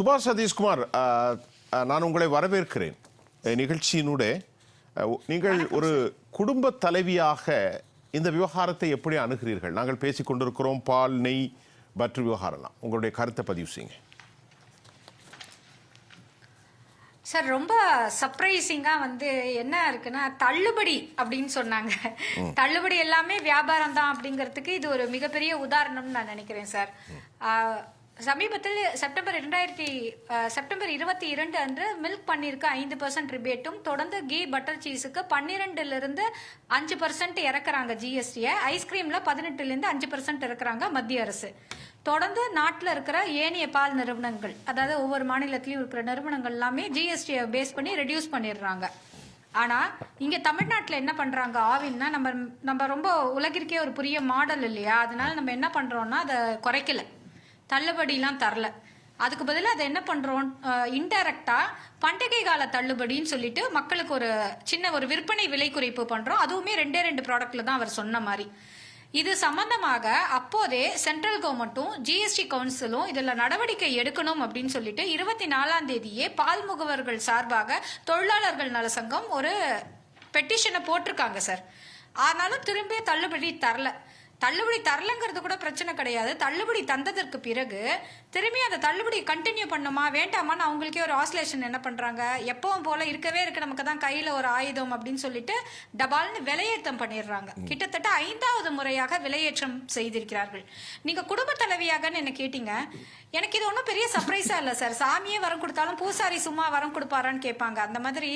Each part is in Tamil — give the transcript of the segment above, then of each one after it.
சுபாஷ் சதீஷ்குமார் நான் உங்களை வரவேற்கிறேன். அஹ், நிகழ்ச்சியினூடே அஹ், நீங்கள் ஒரு குடும்ப தலைவியாக இந்த விவகாரத்தை எப்படி அணுகிறீர்கள்? நாங்கள் பேசிக் கொண்டிருக்கிறோம் பால் நெய் பற்று விவகாரம்லாம். உங்களுடைய கருத்தை பதிவு செய்யுங்க. சார் ரொம்ப சர்ப்ரைசிங்கா வந்து என்ன இருக்குன்னா தள்ளுபடி அப்படின்னு சொன்னாங்க. தள்ளுபடி எல்லாமே வியாபாரம் தான் அப்படிங்கிறதுக்கு இது ஒரு மிகப்பெரிய உதாரணம்னு நான் நினைக்கிறேன் சார். சமீபத்தில் செப்டம்பர் இரண்டாயிரத்தி செப்டம்பர் இருபத்தி இரண்டு அன்று மில்க் பன்னீருக்கு ஐந்து பர்சன்ட் ரிபேட்டும் தொடர்ந்து கீ பட்டர் சீஸுக்கு பன்னிரெண்டுலேருந்து அஞ்சு பர்சன்ட் இறக்குறாங்க ஜிஎஸ்டியை. ஐஸ்கிரீமில் பதினெட்டுலேருந்து அஞ்சு பர்சன்ட் இறக்குறாங்க மத்திய அரசு. தொடர்ந்து நாட்டில் இருக்கிற ஏனைய பால் நிறுவனங்கள் அதாவது ஒவ்வொரு மாநிலத்திலையும் இருக்கிற நிறுவனங்கள் எல்லாமே ஜிஎஸ்டியை பேஸ் பண்ணி ரெடியூஸ் பண்ணிடுறாங்க. ஆனால் இங்கே தமிழ்நாட்டில் என்ன பண்ணுறாங்க ஆவின்னா நம்ம நம்ம ரொம்ப உலகிற்கே ஒரு புரிய மாடல் இல்லையா? அதனால நம்ம என்ன பண்ணுறோன்னா அதை குறைக்கல. தள்ளுபடிலாம் தரல. அதுக்கு பதிலாக அதை என்ன பண்றோம்? இன்டைரக்டா பண்டிகை கால தள்ளுபடின்னு சொல்லிட்டு மக்களுக்கு ஒரு சின்ன ஒரு விற்பனை விலை குறைப்பு பண்றோம். அதுவுமே ரெண்டே ரெண்டு ப்ராடக்ட்ல தான் அவர் சொன்ன மாதிரி. இது சம்பந்தமாக அப்போதே சென்ட்ரல் கவர்மெண்ட்டும் ஜிஎஸ்டி கவுன்சிலும் இதில் நடவடிக்கை எடுக்கணும் அப்படின்னு சொல்லிட்டு இருபத்தி நாலாம் தேதியே பால் முகவர்கள் சார்பாக தொழிலாளர்கள் நல சங்கம் ஒரு பெட்டிஷனை போட்டிருக்காங்க சார் ஆனாலும் திரும்பிய தள்ளுபடி தரல. தள்ளுபடி தரலங்கிறது கூட பிரச்சனை கிடையாது. தள்ளுபடி தந்ததற்கு பிறகு திரும்பி அந்த தள்ளுபடி கண்டினியூ பண்ணுமா வேண்டாமான்னு அவங்களுக்கே ஒரு ஆஸ்லேஷன் என்ன பண்றாங்க? எப்பவும் போல இருக்கவே இருக்கு நமக்கு தான் கையில ஒரு ஆயுதம் அப்படின்னு சொல்லிட்டு டபால்னு விலையேற்றம் பண்ணிடுறாங்க. கிட்டத்தட்ட ஐந்தாவது முறையாக விலையேற்றம் செய்திருக்கிறார்கள். நீங்க குடும்ப தலைவியாகன்னு என்ன கேட்டீங்க? எனக்கு இது ஒன்றும் பெரிய சர்ப்ரைஸா இல்லை சார் சாமியே வரம் கொடுத்தாலும் பூசாரி சும்மா வரம் கொடுப்பாரான்னு கேட்பாங்க. அந்த மாதிரி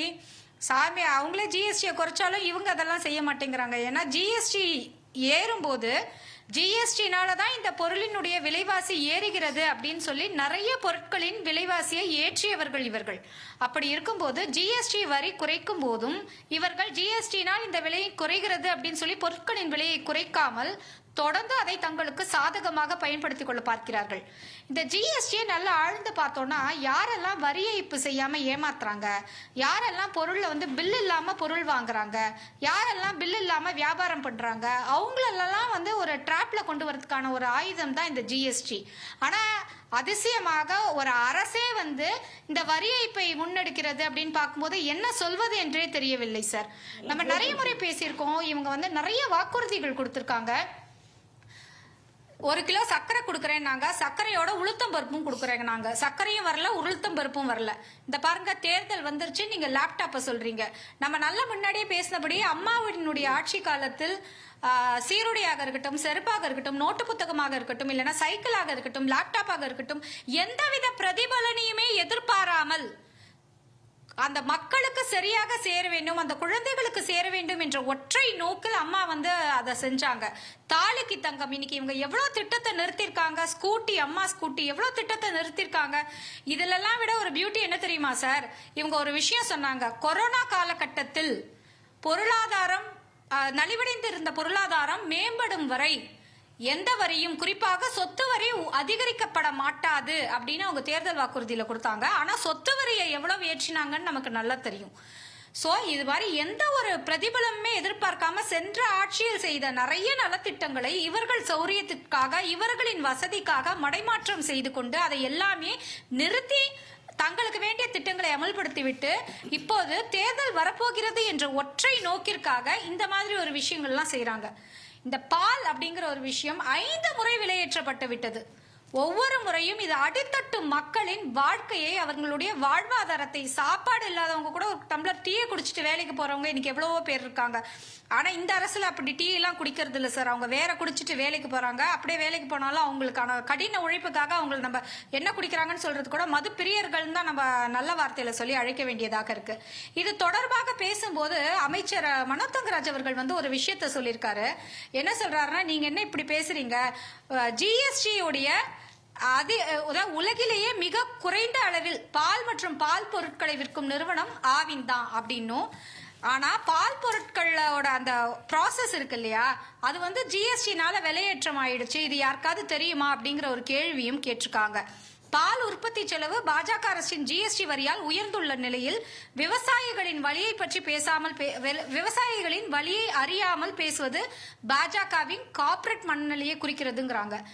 சாமி அவங்களே ஜிஎஸ்டியை குறைச்சாலும் இவங்க அதெல்லாம் செய்ய மாட்டேங்கிறாங்க. ஏன்னா ஜிஎஸ்டி ஏறும்போது ஜிஎஸ்டினால தான் இந்த பொருளினுடைய விலைவாசி ஏறுகிறது அப்படின்னு சொல்லி நிறைய பொருட்களின் விலைவாசியை ஏற்றியவர்கள் இவர்கள். அப்படி இருக்கும்போது ஜிஎஸ்டி வரி குறைக்கும் போதும் இவர்கள் ஜிஎஸ்டினால் இந்த விலை குறைகிறது அப்படின்னு சொல்லி பொருட்களின் விலையை குறைக்காமல் தொடர்ந்து அதை தங்களுக்கு சாதகமாக பயன்படுத்திக் கொள்ள பார்க்கிறார்கள். இந்த ஜிஎஸ்டியை நல்லா ஆழ்ந்து பார்த்தோம்னா யாரெல்லாம் வரி ஏய்ப்பு செய்யாம ஏமாத்துறாங்க? யாரெல்லாம் பொருள்ல வந்து பில் இல்லாம பொருள் வாங்குறாங்க? யாரெல்லாம் பில் இல்லாம வியாபாரம் பண்றாங்க? அவங்களெல்லாம் வந்து ஒரு ட்ராப்ல கொண்டு வரதுக்கான ஒரு ஆயுதம் தான் இந்த ஜிஎஸ்டி ஆனா அதிசயமாக ஒரு அரசே வந்து இந்த வரி ஏய்ப்பை முன்னெடுக்கிறது அப்படின்னு பார்க்கும்போது என்ன சொல்வது என்றே தெரியவில்லை சார் நம்ம நிறைய முறை பேசியிருக்கோம். இவங்க வந்து நிறைய வாக்குறுதிகள் கொடுத்திருக்காங்க. ஒரு கிலோ சர்க்கரை கொடுக்குறேன்னாங்க. சர்க்கரையோட உளுத்தம் பருப்பும் கொடுக்குறேங்க நாங்க சர்க்கரையும் வரல உளுத்தம் பருப்பும் வரல. இந்த பாருங்க தேர்தல் வந்துருச்சு. நீங்க லேப்டாப்பை சொல்றீங்க. நம்ம நல்ல முன்னாடியே பேசினபடி அம்மாவினுடைய ஆட்சி காலத்தில் சீருடையாக இருக்கட்டும் செருப்பாக இருக்கட்டும் நோட்டு புத்தகமாக இருக்கட்டும் இல்லைன்னா சைக்கிளாக இருக்கட்டும் லேப்டாப்பாக இருக்கட்டும் எந்தவித பிரதிபலனையுமே எதிர்பாராமல் அந்த மக்களுக்கு சரியாக சேர வேண்டும் அந்த குழந்தைகளுக்கு சேர வேண்டும் என்ற ஒற்றை நோக்கில் அம்மா வந்து அதை செஞ்சாங்க. தாலிக்கு தங்கம் இன்னைக்கு இவங்க எவ்வளோ திட்டத்தை நிறுத்திருக்காங்க ஸ்கூட்டி அம்மா ஸ்கூட்டி எவ்வளோ திட்டத்தை நிறுத்திருக்காங்க இதுலெல்லாம் விட ஒரு பியூட்டி என்ன தெரியுமா சார் இவங்க ஒரு விஷயம் சொன்னாங்க. கொரோனா காலகட்டத்தில் பொருளாதாரம் நலிவடைந்திருந்த பொருளாதாரம் மேம்படும் வரை எந்த வரியும் குறிப்பாக சொத்து வரி உ- அதிகரிக்கப்பட மாட்டாது அப்படின்னு அவங்க தேர்தல் வாக்குறுதியில கொடுத்தாங்க. ஆனா சொத்து வரியை எவ்வளவு ஏற்றினாங்கன்னு நமக்கு நல்லா தெரியும். சோ இது மாதிரி எந்த ஒரு பிரதிபலமுமே எதிர்பார்க்காம சென்ற ஆட்சியில் செய்த நிறைய நலத்திட்டங்களை இவர்கள் சௌரியத்திற்காக இவர்களின் வசதிக்காக மடைமாற்றம் செய்து கொண்டு அதை எல்லாமே நிறுத்தி தங்களுக்கு வேண்டிய திட்டங்களை அமல்படுத்திவிட்டு இப்போது தேர்தல் வரப்போகிறது என்ற ஒற்றை நோக்கிற்காக இந்த மாதிரி ஒரு விஷயங்கள்லாம் செய்கிறாங்க இந்த பால் அப்படிங்கிற ஒரு விஷயம் ஐந்து முறை விலையேற்றப்பட்டு விட்டது. ஒவ்வொரு முறையும் இது அடித்தட்டு மக்களின் வாழ்க்கையை அவர்களுடைய வாழ்வாதாரத்தை சாப்பாடு இல்லாதவங்க கூட ஒரு டம்ளர் டீயை குடிச்சிட்டு வேலைக்கு போறவங்க இன்னைக்கு எவ்வளவோ பேர் இருக்காங்க. ஆனா இந்த அரசுல அப்படி டீ எல்லாம் குடிக்கிறது இல்ல சார். அவங்க வேற குடிச்சிட்டு வேலைக்கு போறாங்க. அப்படியே வேலைக்கு போனாலும் அவங்களுக்கான கடின உழைப்புக்காக அவங்களை நம்ம என்ன குடிக்கிறாங்கன்னு சொல்றது கூட மது பிரியர்கள் தான் நம்ம நல்ல வார்த்தையில சொல்லி அழைக்க வேண்டியதாக இருக்கு. இது தொடர்பாக பேசும்போது அமைச்சர் மனோதங்கராஜ் அவர்கள் வந்து ஒரு விஷயத்த சொல்லியிருக்காரு. என்ன சொல்றாருன்னா நீங்க என்ன இப்படி பேசுறீங்க? ஜிஎஸ்டி உடைய அது அதாவது உலகிலேயே மிக குறைந்த அளவில் பால் மற்றும் பால் பொருட்களை விற்கும் நிறுவனம் ஆவின் தான் அப்படின்னும். ஆனா பால் பொருட்களோட அந்த ப்ராசஸ் இருக்கு இல்லையா? அது வந்து ஜிஎஸ்டினால விலையேற்றம் ஆயிடுச்சு இது யாருக்காவது தெரியுமா அப்படிங்கிற ஒரு கேள்வியும் கேட்டிருக்காங்க. பால் உற்பத்தி செலவு பாஜக அரசின் ஜிஎஸ்டி வரியால் உயர்ந்துள்ள நிலையில் விவசாயிகளின் வழியை பற்றி பேசாமல் பே- விவசாயிகளின் வழியை அறியாமல் பேசுவது பாஜகவின் கார்ப்பரேட் மனநிலையை குறிக்கிறதுங்கிறாங்க.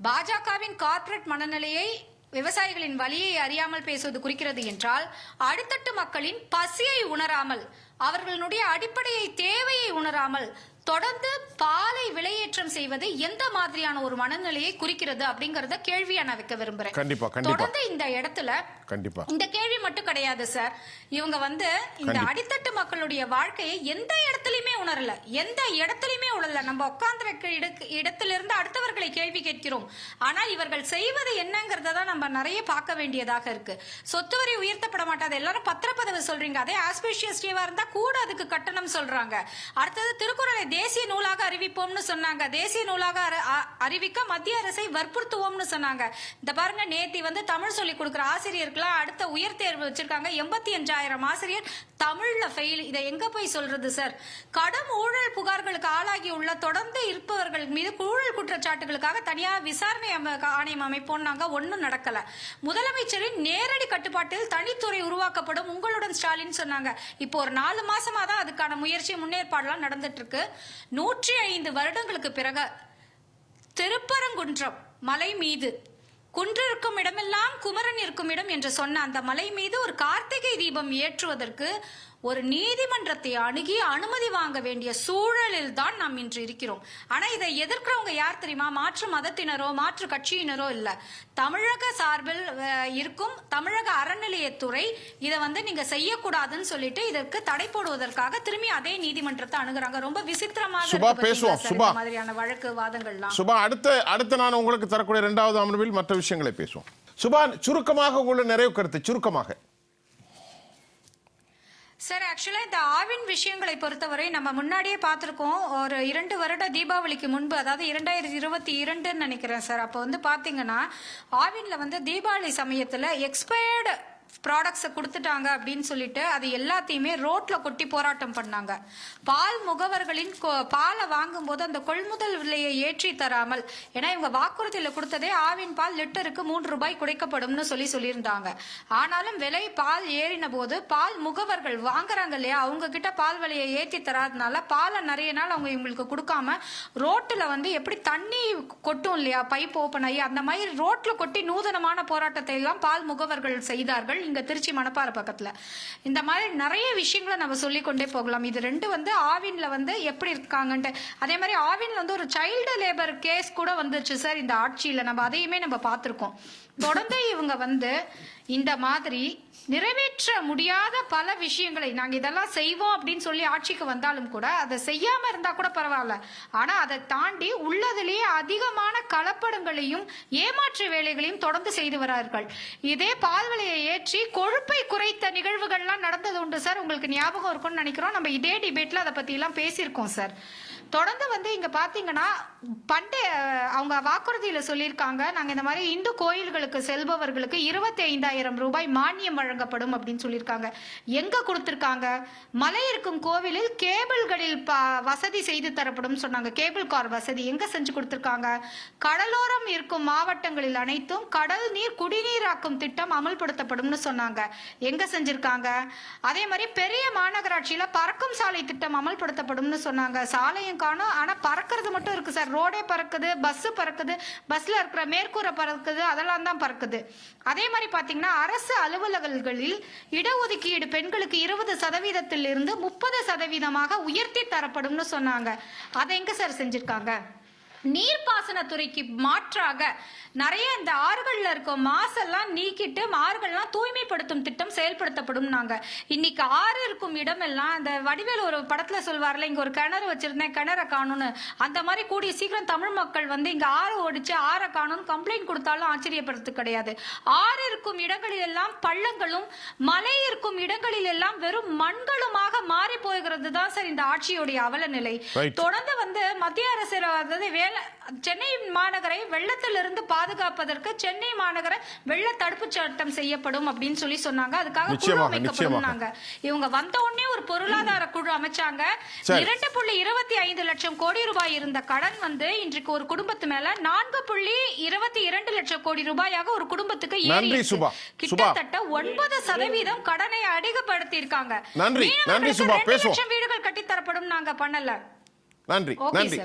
பாஜகவின் கார்ப்பரேட் மனநிலையை விவசாயிகளின் வலியை அறியாமல் பேசுவது குறிக்கிறது என்றால் அடித்தட்டு மக்களின் பசியை உணராமல் அவர்களுடைய அடிப்படையை தேவையை உணராமல் தொடர்ந்து பாலை விலையேற்றம் செய்வது எந்த மாதிரியான ஒரு மனநிலையை குறிக்கிறது அப்படிங்கறத கேள்வியா நான் வைக்க விரும்புறேன். தொடர்ந்து இந்த இடத்துல கண்டிப்பா. இந்த கேள்வி மட்டும் கிடையாது சார் இவங்க வந்து இந்த. அடித்தட்டு மக்களுடைய வாழ்க்கையை எந்த இடத்துலயுமே உணரல. எந்த இடத்துலயுமே உணரல. நம்ம உட்கார்ந்திருக்க இடத்திலிருந்து அடுத்தவர்களை கேள்வி கேட்கிறோம். ஆனால் இவர்கள் செய்வது என்னங்கறத தான் நம்ம நிறைய பார்க்க வேண்டியதாக இருக்கு. சொத்து வரி உயர்த்தப்பட மாட்டாது. எல்லாரும் பத்திரப்பதவி சொல்றீங்க. அதே ஆஸ்பேஷியஸ் டேவா இருந்தா கூட அதுக்கு கட்டணம் சொல்றாங்க. அடுத்தது திருக்குறளை தேசிய நூலாக அறிவிப்போம்னு சொன்னாங்க. தேசிய நூலாக அறிவிக்க மத்திய அரசை வற்புறுத்துவோம்னு சொன்னாங்க. இந்த பாருங்க நேத்தி வந்து தமிழ் சொல்லி கொடுக்குற ஆசிரியருக்குலாம் அடுத்த உயர் தேர்வு வச்சிருக்காங்க. எண்பத்தி அஞ்சாயிரம் ஆசிரியர் தமிழ்ல ஃபெயில் இதை எங்க போய் சொல்றது சார் கடும் ஊழல் புகார்களுக்கு ஆளாகி உள்ள தொடர்ந்து இருப்பவர்கள் மீது ஊழல் குற்றச்சாட்டுகளுக்காக தனியாக விசாரணை அம- ஆணையம் அமைப்போம்னாங்க. ஒன்றும் நடக்கல. முதலமைச்சரின் நேரடி கட்டுப்பாட்டில் தனித்துறை உருவாக்கப்படும் உங்களுடன் ஸ்டாலின் சொன்னாங்க. இப்போ ஒரு நாலு மாசமா தான் அதுக்கான முயற்சி முன்னேற்பாடுலாம் நடந்துட்டு இருக்கு நூற்றி ஐந்து வருடங்களுக்கு பிறகு திருப்பரங்குன்றம் மலை மீது குன்று இருக்கும் இடமெல்லாம் குமரன் இருக்கும் இடம் என்று சொன்ன அந்த மலை மீது ஒரு கார்த்திகை தீபம் ஏற்றுவதற்கு ஒரு நீதிமன்றத்தை அணுகி அனுமதி வாங்க வேண்டிய சூழலில் தான் நாம் இன்று இருக்கிறோம். ஆனா இதை எதிர்க்கிறவங்க யார் தெரியுமா? மாற்று மதத்தினரோ மாற்று கட்சியினரோ இல்ல. தமிழக சார்பில் இருக்கும் தமிழக அறநிலையத்துறை இதை வந்து நீங்க செய்யக்கூடாதுன்னு சொல்லிட்டு இதற்கு தடை போடுவதற்காக திரும்பி அதே நீதிமன்றத்தை அணுகுறாங்க. ரொம்ப விசித்திரமாக பேசுவோம். மாதிரியான வழக்கு வாதங்கள்லாம். சுபா அடுத்த அடுத்த நான் உங்களுக்கு தரக்கூடிய இரண்டாவது அமர்வில் மற்ற விஷயங்களை பேசுவோம். சுபா சுருக்கமாக உங்களுடைய நிறைவு கருத்து சுருக்கமாக. சார் ஆக்சுவலாக இந்த ஆவின் விஷயங்களை பொறுத்தவரை நம்ம முன்னாடியே பார்த்துருக்கோம். ஒரு இரண்டு வருட தீபாவளிக்கு முன்பு அதாவது இரண்டாயிரத்தி இருபத்தி இரண்டுன்னு நினைக்கிறேன் சார் அப்போ வந்து பார்த்தீங்கன்னா ஆவினில் வந்து தீபாவளி சமயத்தில் எக்ஸ்பயர்டு ப்ராடக்ட்ஸை கொடுத்துட்டாங்க அப்படின்னு சொல்லிட்டு அது எல்லாத்தையுமே ரோட்ல கொட்டி போராட்டம் பண்ணாங்க. பால் முகவர்களின் கொ- பாலை வாங்கும்போது அந்த கொள்முதல் விலையை ஏற்றி தராமல் ஏன்னா இவங்க வாக்குறுதியில் கொடுத்ததே ஆவின் பால் லிட்டருக்கு மூன்று ரூபாய் குறைக்கப்படும்னு சொல்லி சொல்லியிருந்தாங்க. ஆனாலும் விலை பால் ஏறின போது பால் முகவர்கள் வாங்குறாங்க இல்லையா அவங்க கிட்ட பால் விலையை ஏற்றி தராதனால பாலை நிறைய நாள் அவங்க இவங்களுக்கு கொடுக்காம ரோட்டில் வந்து எப்படி தண்ணி கொட்டும் இல்லையா பைப் ஓப்பன் ஆகி அந்த மாதிரி ரோட்ல கொட்டி நூதனமான போராட்டத்தை எல்லாம் பால் முகவர்கள் செய்தார்கள். இங்க திருச்சி மணப்பாறை பக்கத்துல. இந்த மாதிரி நிறைய விஷயங்களை நம்ம சொல்லிக்கொண்டே போகலாம். இது ரெண்டு வந்து ஆவின்ல வந்து எப்படி இருக்காங்கன்ட்டு. அதே மாதிரி ஆவின்ல வந்து ஒரு சைல்டு லேபர் கேஸ் கூட வந்துச்சு சார் இந்த ஆட்சியில. நம்ம அதையுமே நம்ம பார்த்துருக்கோம். தொடர்ந்து இவங்க வந்து இந்த மாதிரி நிறைவேற்ற முடியாத பல விஷயங்களை நாங்க இதெல்லாம் செய்வோம் அப்படின்னு சொல்லி ஆட்சிக்கு வந்தாலும் கூட அதை செய்யாம இருந்தா கூட பரவாயில்ல. ஆனா அதை தாண்டி உள்ளதிலேயே அதிகமான கலப்படங்களையும் ஏமாற்று வேலைகளையும் தொடர்ந்து செய்து வரார்கள். இதே பால்வலையை ஏற்றி கொழுப்பை குறைத்த நிகழ்வுகள்லாம் நடந்தது உண்டு சார். உங்களுக்கு ஞாபகம் இருக்கும்னு நினைக்கிறோம். நம்ம இதே டிபேட்ல அதை பத்தி எல்லாம் பேசியிருக்கோம் சார். தொடர்ந்து வந்து இங்க பாத்தீங்கன்னா பண்டைய அவங்க வாக்குறுதியில சொல்லியிருக்காங்க நாங்க இந்த மாதிரி இந்து கோயில்களுக்கு செல்பவர்களுக்கு இருபத்தி ஐந்தாயிரம் ரூபாய் மானியம் வழங்கப்படும் அப்படின்னு சொல்லியிருக்காங்க. எங்க கொடுத்துருக்காங்க? மலை இருக்கும் கோவிலில் கேபிள்களில் ப- வசதி செய்து தரப்படும் சொன்னாங்க. கேபிள் கார் வசதி எங்க செஞ்சு கொடுத்துருக்காங்க? கடலோரம் இருக்கும் மாவட்டங்களில் அனைத்தும் கடல் நீர் குடிநீராக்கும் திட்டம் அமல்படுத்தப்படும்னு சொன்னாங்க. எங்க செஞ்சிருக்காங்க? அதே மாதிரி பெரிய மாநகராட்சியில பறக்கும் சாலை திட்டம் அமல்படுத்தப்படும்னு சொன்னாங்க. சாலையும் காணும் ஆனா பறக்கிறது மட்டும் இருக்கு சார். ரோடே பறக்குது பஸ்ஸு பறக்குது பஸ்ஸில் இருக்கிற மேற்கூரை பறக்குது அதெல்லாம் தான் பறக்குது. அதே மாதிரி பார்த்தீங்கன்னா அரசு அலுவலகங்களில் இடஒதுக்கீடு பெண்களுக்கு இருபது சதவீதத்திலிருந்து முப்பது சதவீதமாக உயர்த்தி தரப்படும்னு சொன்னாங்க. அதை எங்கே சார் செஞ்சுருக்காங்க? நீர்ப்பாசனத்துறைக்கு மாற்றாக நிறைய இந்த ஆறுகள்ல இருக்க மாசெல்லாம் நீக்கிட்டு ஆறுகள்லாம் தூய்மைப்படுத்தும் திட்டம் செயல்படுத்தப்படும் நாங்க இன்னைக்கு ஆறு இருக்கும் இடமெல்லாம் அந்த வடிவேல் ஒரு படத்துல சொல்வார்ல இங்க ஒரு கிணறு வச்சிருந்தேன் கிணற காணும்னு. அந்த மாதிரி கூடிய சீக்கிரம் தமிழ் மக்கள் வந்து இங்க ஆறு ஓடிச்சு ஆறை காணும்னு கம்ப்ளைண்ட் கொடுத்தாலும் ஆச்சரியப்படுறது கிடையாது. ஆறு இருக்கும் இடங்களில் எல்லாம் பள்ளங்களும் மலை இருக்கும் இடங்களில் எல்லாம் வெறும் மண்களுமாக மாறி போகிறது தான் சார் இந்த ஆட்சியுடைய அவல நிலை. தொடர்ந்து வந்து மத்திய அரசு அதாவது வேலை சென்னை மாநகரை வெள்ளத்திலிருந்து பாதுகாப்பதற்கு சென்னை மாநகர வெள்ள தடுப்பு சட்டம் செய்யப்படும் அப்படின்னு சொல்லி சொன்னாங்க அதுக்காக குழு அமைக்கப்படும். இவங்க வந்த உடனே ஒரு பொருளாதார குழு அமைச்சாங்க. இரண்டு புள்ளி இருபத்தி ஐந்து லட்சம் கோடி ரூபாய் இருந்த கடன் வந்து இன்றைக்கு ஒரு குடும்பத்து மேல நான்கு புள்ளி இருபத்தி இரண்டு லட்சம் கோடி ரூபாயாக ஒரு குடும்பத்துக்கு ஏறி. கிட்டத்தட்ட ஒன்பது சதவீதம் கடனை அதிகப்படுத்தி இருக்காங்க நன்றி, நன்றி, சுபா. பேசுவோம். வீடுகள் கட்டித்தரப்படும் நாங்க பண்ணல நன்றி நன்றி